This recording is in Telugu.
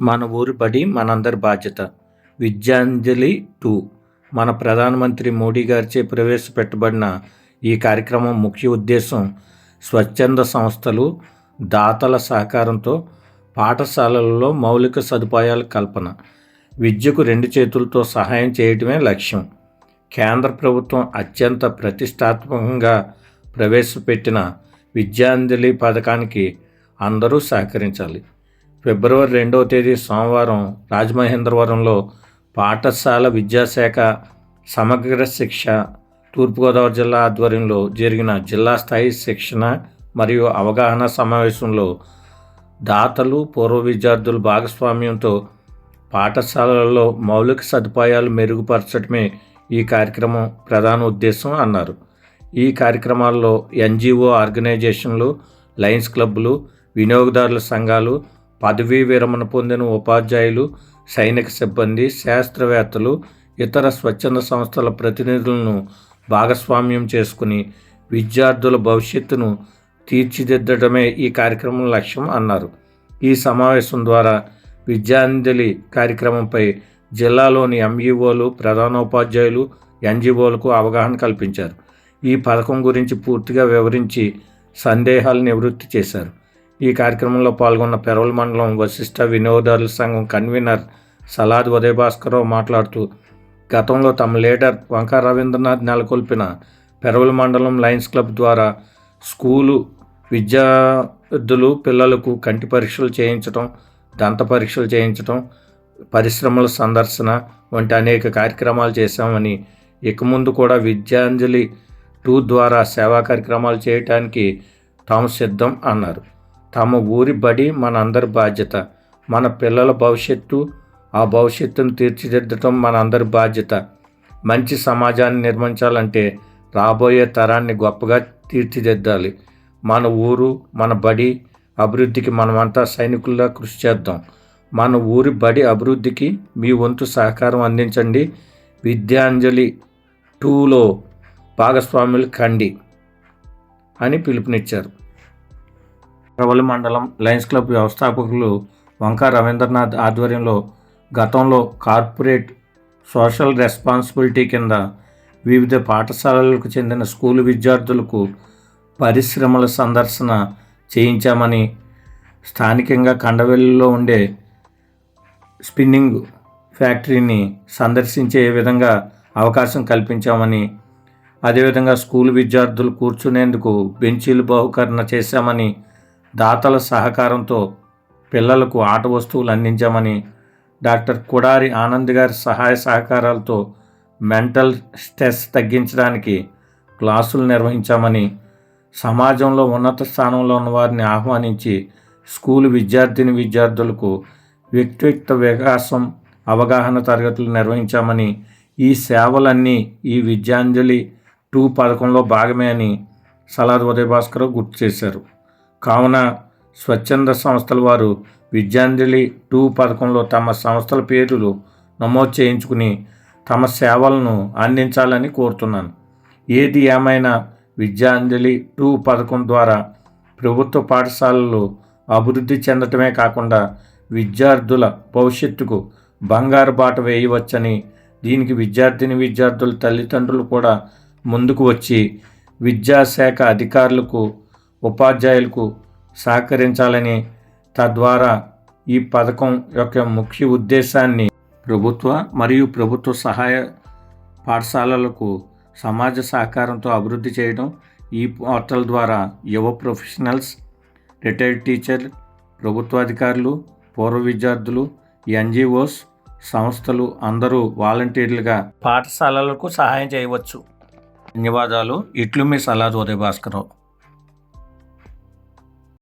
మన ఊరి బడి మనందరి బాధ్యత. విద్యాంజలి టూ. మన ప్రధానమంత్రి మోడీ గారిచే ప్రవేశపెట్టబడిన ఈ కార్యక్రమం ముఖ్య ఉద్దేశం స్వచ్ఛంద సంస్థలు దాతల సహకారంతో పాఠశాలలలో మౌలిక సదుపాయాల కల్పన. విద్యకు రెండు చేతులతో సహాయం చేయటమే లక్ష్యం. కేంద్ర ప్రభుత్వం అత్యంత ప్రతిష్టాత్మకంగా ప్రవేశపెట్టిన విద్యాంజలి పథకానికి అందరూ సహకరించాలి. ఫిబ్రవరి రెండవ తేదీ సోమవారం రాజమహేంద్రవరంలో పాఠశాల విద్యాశాఖ సమగ్ర శిక్ష తూర్పుగోదావరి జిల్లా ఆధ్వర్యంలో జరిగిన జిల్లా స్థాయి శిక్షణ మరియు అవగాహన సమావేశంలో దాతలు పూర్వ విద్యార్థుల భాగస్వామ్యంతో పాఠశాలలలో మౌలిక సదుపాయాలు మెరుగుపరచడమే ఈ కార్యక్రమం ప్రధాన ఉద్దేశం అన్నారు. ఈ కార్యక్రమాల్లో ఎన్జిఓ ఆర్గనైజేషన్లు లయన్స్ క్లబ్లు వినియోగదారుల సంఘాలు పదవీ విరమణ పొందిన ఉపాధ్యాయులు సైనిక సిబ్బంది శాస్త్రవేత్తలు ఇతర స్వచ్ఛంద సంస్థల ప్రతినిధులను భాగస్వామ్యం చేసుకుని విద్యార్థుల భవిష్యత్తును తీర్చిదిద్దడమే ఈ కార్యక్రమం లక్ష్యం అన్నారు. ఈ సమావేశం ద్వారా విద్యాంజలి కార్యక్రమంపై జిల్లాలోని ఎంఈఓలు ప్రధానోపాధ్యాయులు ఎన్జిఓలకు అవగాహన కల్పించారు. ఈ పథకం గురించి పూర్తిగా వివరించి సందేహాలు నివృత్తి చేశారు. ఈ కార్యక్రమంలో పాల్గొన్న పెరవల్ మండలం వశిష్ట వినోదారుల సంఘం కన్వీనర్ సలాద్ ఉదయభాస్కర్రావు మాట్లాడుతూ గతంలో తమ లీడర్ వంక రవీంద్రనాథ్ నెలకొల్పిన పెరవల్ మండలం లయన్స్ క్లబ్ ద్వారా స్కూలు విద్యార్థులు పిల్లలకు కంటి పరీక్షలు చేయించడం దంత పరీక్షలు చేయించడం పరిశ్రమల సందర్శన వంటి అనేక కార్యక్రమాలు చేశామని ఇక ముందు కూడా విద్యాంజలి టూ ద్వారా సేవా కార్యక్రమాలు చేయటానికి తాము సిద్ధం అన్నారు. తమ ఊరి బడి మన అందరి బాధ్యత. మన పిల్లల భవిష్యత్తు ఆ భవిష్యత్తును తీర్చిదిద్దటం మన అందరి బాధ్యత. మంచి సమాజాన్ని నిర్మించాలంటే రాబోయే తరాన్ని గొప్పగా తీర్చిదిద్దాలి. మన ఊరు మన బడి అభివృద్ధికి మనమంతా సైనికుల్లా కృషి చేద్దాం. మన ఊరి బడి అభివృద్ధికి మీ వంతు సహకారం అందించండి. విద్యాంజలి టూలో భాగస్వాములు కండి అని పిలుపునిచ్చారు. ప్రవలి మండలం లయన్స్ క్లబ్ వ్యవస్థాపకులు వంక రవీంద్రనాథ్ ఆధ్వర్యంలో గతంలో కార్పొరేట్ సోషల్ రెస్పాన్సిబిలిటీ కింద వివిధ పాఠశాలలకు చెందిన స్కూలు విద్యార్థులకు పరిశ్రమల సందర్శన చేయించామని స్థానికంగా కండవెల్లిలో ఉండే స్పిన్నింగ్ ఫ్యాక్టరీని సందర్శించే విధంగా అవకాశం కల్పించామని అదేవిధంగా స్కూల్ విద్యార్థులు కూర్చునేందుకు బెంచీలు బహుకరణ చేశామని దాతల సహకారంతో పిల్లలకు ఆట వస్తువులు అందించామని డాక్టర్ కుడారి ఆనంద్ గారి సహాయ సహకారాలతో మెంటల్ స్ట్రెస్ తగ్గించడానికి క్లాసులు నిర్వహించామని సమాజంలో ఉన్నత స్థానంలో ఉన్న వారిని ఆహ్వానించి స్కూలు విద్యార్థిని విద్యార్థులకు వ్యక్తిత్వ వికాసం అవగాహన తరగతులు నిర్వహించామని ఈ సేవలన్నీ ఈ విద్యాంజలి టూ పథకంలో భాగమే అని సలాద్ ఉదయభాస్కర్ గుర్తు చేశారు. కావున స్వచ్ఛంద సంస్థల వారు విద్యాంజలి టూ పథకంలో తమ సంస్థల పేర్లు నమోదు చేయించుకుని తమ సేవలను అందించాలని కోరుతున్నాను. ఏది ఏమైనా విద్యాంజలి టూ పథకం ద్వారా ప్రభుత్వ పాఠశాలలు అభివృద్ధి చెందటమే కాకుండా విద్యార్థుల భవిష్యత్తుకు బంగారు బాట వేయవచ్చని దీనికి విద్యార్థిని విద్యార్థుల తల్లిదండ్రులు కూడా ముందుకు వచ్చి విద్యాశాఖ అధికారులకు ఉపాధ్యాయులకు సహకరించాలని తద్వారా ఈ పథకం యొక్క ముఖ్య ఉద్దేశాన్ని ప్రభుత్వ మరియు ప్రభుత్వ సహాయ పాఠశాలలకు సమాజ సహకారంతో అభివృద్ధి చేయడం ఈ పోర్టల్ ద్వారా యువ ప్రొఫెషనల్స్ రిటైర్డ్ టీచర్ ప్రభుత్వాధికారులు పూర్వ విద్యార్థులు ఎన్జిఓస్ సంస్థలు అందరూ వాలంటీర్లుగా పాఠశాలలకు సహాయం చేయవచ్చు. ధన్యవాదాలు. ఇట్లు మీ సలాద్ ఉదయ భాస్కరరావు.